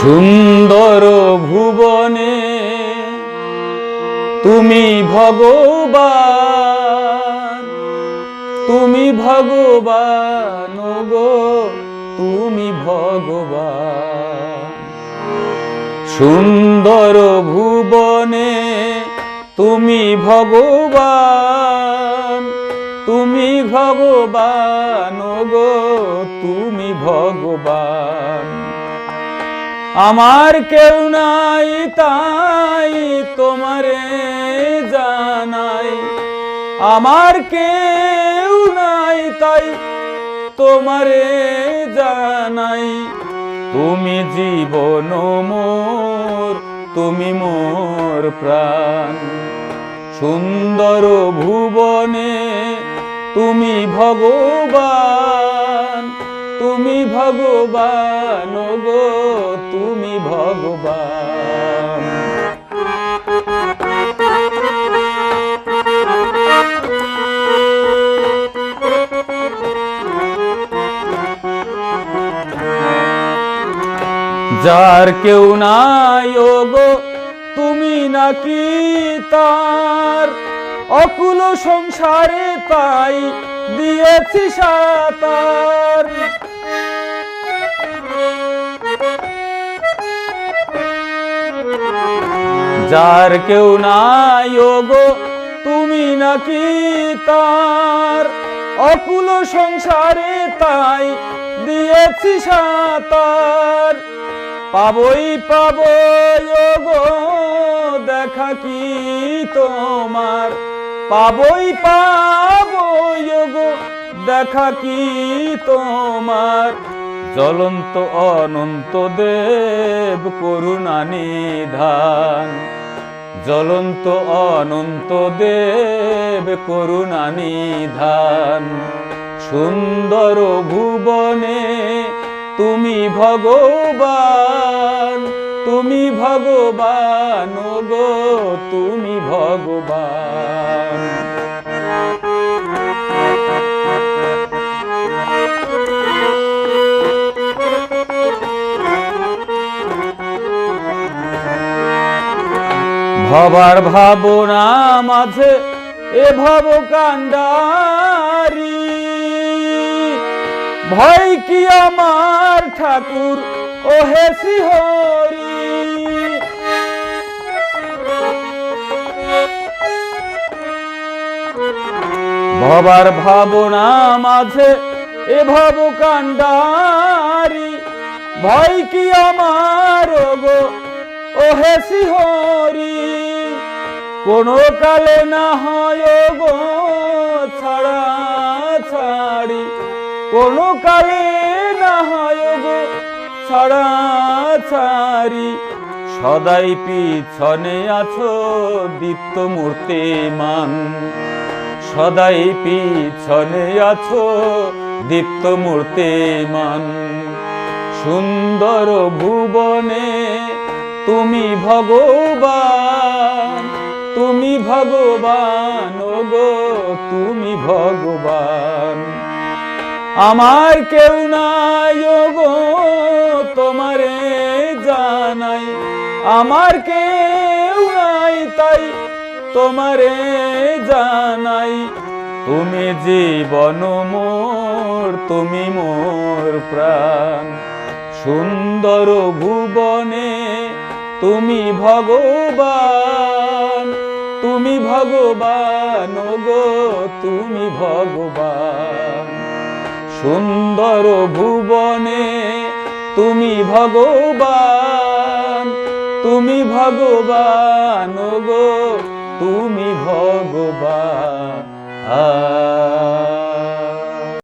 সুন্দর ভুবনে তুমি ভগবান তুমি ভগবান গো তুমি ভগবান। সুন্দর ভুবনে তুমি ভগবান তুমি ভগবান গো তুমি ভগবান। আমার কেউ নাই, তাই তোমারে জানাই। আমার কেউ নাই, তাই তোমারে জানাই। তুমি জীবন মোর, তুমি মোর প্রাণ। সুন্দর ভুবনে তুমি ভগবান। তুমি ভগবান গো, তুমি ভগবান। যার কেউ নাই গো, তুমি নাকি তার। অকুল সংসারে তাই দিয়েছি সাতার। যার কেউ নাই গো তুমি নাকি তার? অকুল সংসারে তাই দিয়েছি সাতার। পাবই ও গো দেখা কি তোমার? পাবই ও গো দেখা কি তোমার? জ্বলন্ত অনন্ত দেব করুণা নিধান। জ্বলন্ত অনন্ত দেব করুণা নিধান। সুন্দর ভুবনে তুমি ভগবান তুমি ভগবান গো, তুমি ভগবান। ভবার ভাবনা মাঝে এ ভব কান্ডারি। ভয় কি আমার ঠাকুর ও হে শ্রীহরি? ভবার ভাবনা মাঝে এ ভব কান্ডারি। ভয় কি আমার গো ও হে শ্রীহরি? কোনো কালে না হয় গো, ছাড়া ছাড়ি। কোনো কালে না হয় গো, ছাড়া ছাড়ি। সদাই পিছনে আছো দীপ্ত মূর্তি মান সদাই পিছনে আছো দীপ্ত মূর্তি মান সুন্দর ভুবনে তুমি ভগবান। তুমি ভগবান গো তুমি ভগবান। আমার কেউ নাই গো তোমারে জানাই আমার কেউ নাই, তাই তোমারে জানাই তুমি জীবন মোর, তুমি মোর প্রাণ। সুন্দর ভুবনে তুমি ভগবান। তুমি ভগবান গো তুমি ভগবান। সুন্দর ভুবনে তুমি ভগবান তুমি ভগবান গো তুমি ভগবান।